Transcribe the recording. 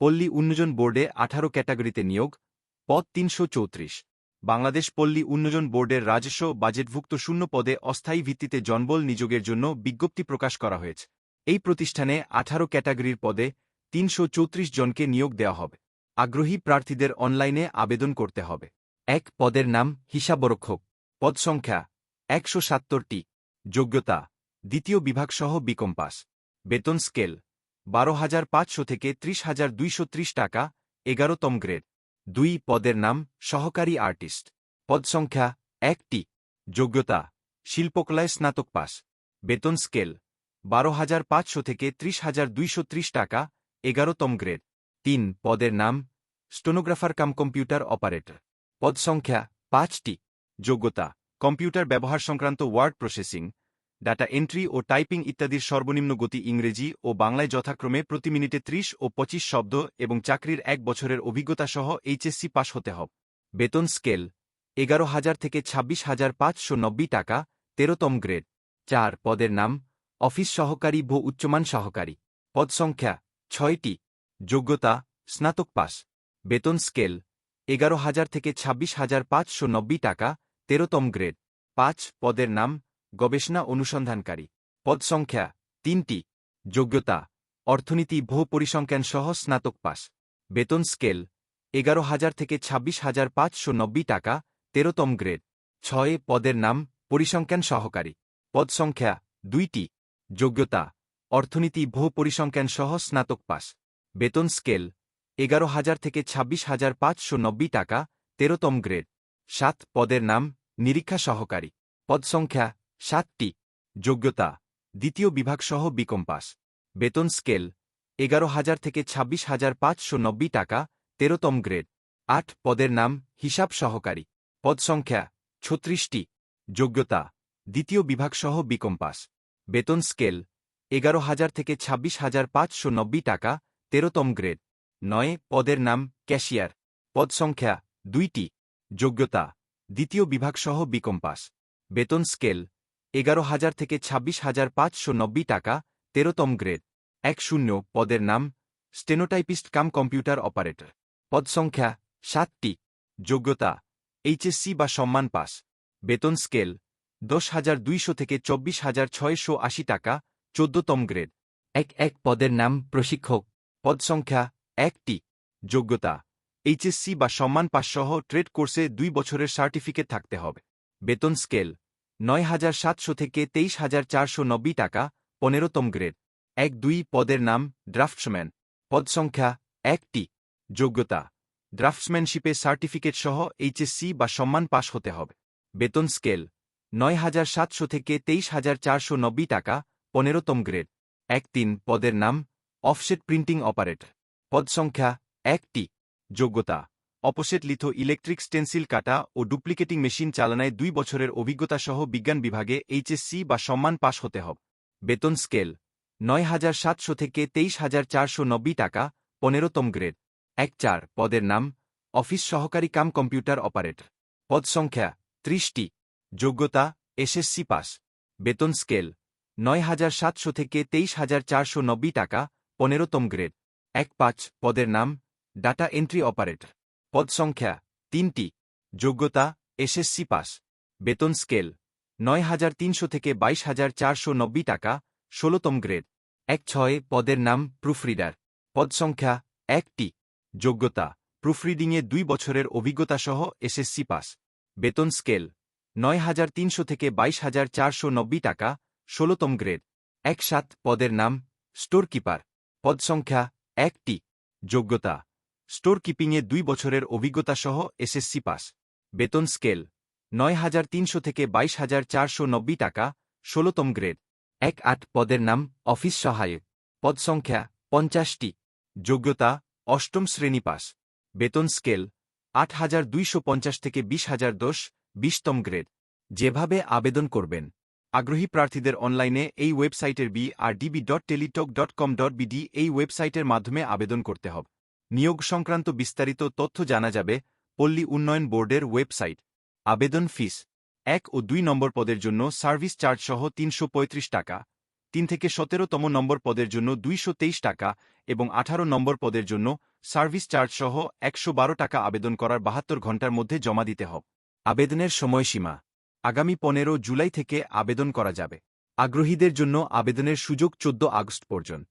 পল্লী উন্নয়ন বোর্ডে আঠারো ক্যাটাগরিতে নিয়োগ, পদ তিনশো চৌত্রিশ। বাংলাদেশ পল্লী উন্নয়ন বোর্ডের রাজস্ব বাজেটভুক্ত শূন্য পদে অস্থায়ী ভিত্তিতে জনবল নিযোগের জন্য বিজ্ঞপ্তি প্রকাশ করা হয়েছে। এই প্রতিষ্ঠানে আঠারো ক্যাটাগরির পদে তিনশো চৌত্রিশ জনকে নিয়োগ দেওয়া হবে। আগ্রহী প্রার্থীদের অনলাইনে আবেদন করতে হবে। এক, পদের নাম, হিসাবরক্ষক। পদ সংখ্যা, একশো সাত্তরটি। যোগ্যতা, দ্বিতীয় বিভাগসহ বিকম পাস বেতন স্কেল বারো হাজার পাঁচশো থেকে ত্রিশ হাজার দুইশো ত্রিশ টাকা, এগারোতম গ্রেড। দুই, পদের নাম, সহকারী আর্টিস্ট। পদ সংখ্যা, একটি। যোগ্যতা, শিল্পকলায় স্নাতক পাস। বেতন স্কেল, বারো হাজার পাঁচশো থেকে ত্রিশ হাজার দুইশো ত্রিশ টাকা, এগারোতম গ্রেড। তিন, পদের নাম, স্টোনোগ্রাফার কাম কম্পিউটার অপারেটর। পদ সংখ্যা, পাঁচটি। যোগ্যতা, কম্পিউটার ব্যবহার সংক্রান্ত ওয়ার্ড প্রসেসিং ডাটা এন্ট্রি ও টাইপিং ইত্যাদির সর্বনিম্ন গতি ইংরেজি ও বাংলায় যথাক্রমে প্রতি মিনিটে ত্রিশ ও পঁচিশ শব্দ এবং চাকরির এক বছরের অভিজ্ঞতা সহ এইচএসসি পাশ হতে হবে। বেতন স্কেল, এগারো হাজার থেকে ছাব্বিশ হাজার পাঁচশো নব্বই টাকা, তেরোতম গ্রেড। চার, পদের নাম, অফিস সহকারী ভূ উচ্চমান সহকারী। পদ সংখ্যা, ছয়টি। যোগ্যতা, স্নাতক পাস বেতন স্কেল, এগারো হাজার থেকে ছাব্বিশ হাজার পাঁচশো নব্বই টাকা, তেরোতম গ্রেড। পাঁচ, পদের নাম গবেষণা অনুসন্ধানকারী। পদ সংখ্যা তিনটি। যোগ্যতা, অর্থনীতি ভূ পরিসংখ্যান সহ স্নাতক পাস। বেতন স্কেল, এগারো হাজার থেকে ছাব্বিশ হাজার পাঁচশো নব্বই টাকা, তেরোতম গ্রেড। ছয়, পদের নাম, পরিসংখ্যান সহকারী। পদ সংখ্যা দুইটি। যোগ্যতা, অর্থনীতি ভূ পরিসংখ্যান সহ স্নাতক পাস। বেতন স্কেল, এগারো হাজার থেকে ছাব্বিশ হাজার পাঁচশো নব্বই টাকা, তেরোতম গ্রেড। সাত, পদের নাম, নিরীক্ষা সহকারী। পদ সংখ্যা সাতটি, যোগ্যতা, দ্বিতীয় বিভাগসহ বিকম পাস বেতন স্কেল, এগারো হাজার থেকে ছাব্বিশ হাজার পাঁচশো নব্বই টাকা, তেরোতম গ্রেড, আট পদের নাম, হিসাব সহকারী, পদ সংখ্যা, ছত্রিশটি, যোগ্যতা, দ্বিতীয় বিভাগসহ বিকম পাস বেতন স্কেল, এগারো হাজার থেকে ছাব্বিশ হাজার পাঁচশো নব্বই টাকা, তেরোতম গ্রেড, নয় পদের নাম, ক্যাশিয়ার, পদ সংখ্যা, দুইটি, যোগ্যতা, দ্বিতীয় বিভাগসহ বিকম পাস বেতন স্কেল এগারো হাজার থেকে ছাব্বিশ হাজার পাঁচশো নব্বই টাকা, তেরোতম গ্রেড। এক শূন্য পদের নাম, স্টেনোটাইপিস্ট কাম কম্পিউটার অপারেটর। পদ সংখ্যা সাতটি। যোগ্যতা, এইচএসসি বা সম্মান পাস। বেতন স্কেল, দশ হাজার দুইশো থেকে চব্বিশ হাজার ছয়শো আশি টাকা, চোদ্দতম গ্রেড। এক এক পদের নাম, প্রশিক্ষক। পদ সংখ্যা একটি। যোগ্যতা, এইচএসসি বা সম্মান পাস সহ ট্রেড কোর্সে দুই বছরের সার্টিফিকেট থাকতে হবে। বেতন স্কেল নয় হাজার সাতশো থেকে তেইশ হাজার চারশো নব্বই টাকা, পনেরোতম গ্রেড। এক দুই পদের নাম, ড্রাফটসম্যান। পদ সংখ্যা, একটি। যোগ্যতা, ড্রাফটসম্যানশিপে সার্টিফিকেট সহ এইচএসসি বা সম্মান পাশ হতে হবে। বেতন স্কেল, নয় হাজার সাতশো থেকে তেইশ হাজার চারশো নব্বই টাকা, পনেরোতম গ্রেড। এক তিন পদের নাম, অফসেট প্রিন্টিং অপারেটর। পদ সংখ্যা, একটি। যোগ্যতা অপোসেট লিথো ইলেকট্রিক স্টেন্সিল কাটা ও ডুপ্লিকেটিং মেশিন চালানায় দুই বছরের অভিজ্ঞতা সহ বিজ্ঞান বিভাগে এইচএসসি বা সম্মান পাশ হতে হবে। বেতন স্কেল, নয় হাজার সাতশো থেকে তেইশ হাজার চারশো নব্বই টাকা, পনেরোতম গ্রেড। এক চার, পদের নাম, অফিস সহকারী কাম কম্পিউটার অপারেটর। পদ সংখ্যা, ত্রিশটি। যোগ্যতা, এসএসসি পাস। বেতন স্কেল, নয় হাজার সাতশো থেকে তেইশ হাজার চারশো নব্বই টাকা, পনেরোতম গ্রেড। এক পাঁচ, পদের নাম, ডাটা এন্ট্রি অপারেটর। পদ সংখ্যা তিনটি, যোগ্যতা, এসএসসি পাস, বেতন স্কেল, নয় হাজার তিনশো থেকে বাইশ হাজার চারশো নব্বই টাকা, ষোলতম গ্রেড। এক ছয়, পদের নাম প্রুফরিডার। পদ সংখ্যা একটি, যোগ্যতা, প্রুফরিডিংয়ে দুই বছরের অভিজ্ঞতা সহ এসএসসি পাস। বেতন স্কেল, নয় হাজার তিনশো থেকে বাইশ হাজার চারশো নব্বই টাকা, ষোলতম গ্রেড। এক সাত, পদের নাম স্টোরকিপার। পদ সংখ্যা একটি, যোগ্যতা স্টোর কিপিংয়ে দুই বছরের অভিজ্ঞতা সহ এসএসসি পাস। বেতন স্কেল, নয় হাজার তিনশো থেকে বাইশ হাজার চারশো নব্বই টাকা, ষোলতম গ্রেড। এক আট পদের নাম, অফিস সহায়ক। পদ সংখ্যা, পঞ্চাশটি। যোগ্যতা, অষ্টম শ্রেণি পাস। বেতন স্কেল, আট হাজার দুইশো পঞ্চাশ থেকে বিশ হাজার দশ, বিশতম গ্রেড। যেভাবে আবেদন করবেন। আগ্রহী প্রার্থীদের অনলাইনে এই ওয়েবসাইটের B R DB dot Teletalk dot com dot BD এই ওয়েবসাইটের মাধ্যমে আবেদন করতে হবে। নিয়োগ সংক্রান্ত বিস্তারিত তথ্য জানা যাবে পল্লী উন্নয়ন বোর্ডের ওয়েবসাইট। আবেদন ফিস এক ও দুই নম্বর পদের জন্য সার্ভিস চার্জ সহ তিনশো পঁয়ত্রিশ টাকা, তিন থেকে সতেরোতম নম্বর পদের জন্য দুইশো তেইশ টাকা এবং আঠারো নম্বর পদের জন্য সার্ভিস চার্জ সহ একশো বারো টাকা আবেদন করার বাহাত্তর ঘণ্টার মধ্যে জমা দিতে হবে। আবেদনের সময়সীমা আগামী পনেরো জুলাই থেকে আবেদন করা যাবে। আগ্রহীদের জন্য আবেদনের সুযোগ চোদ্দ আগস্ট পর্যন্ত।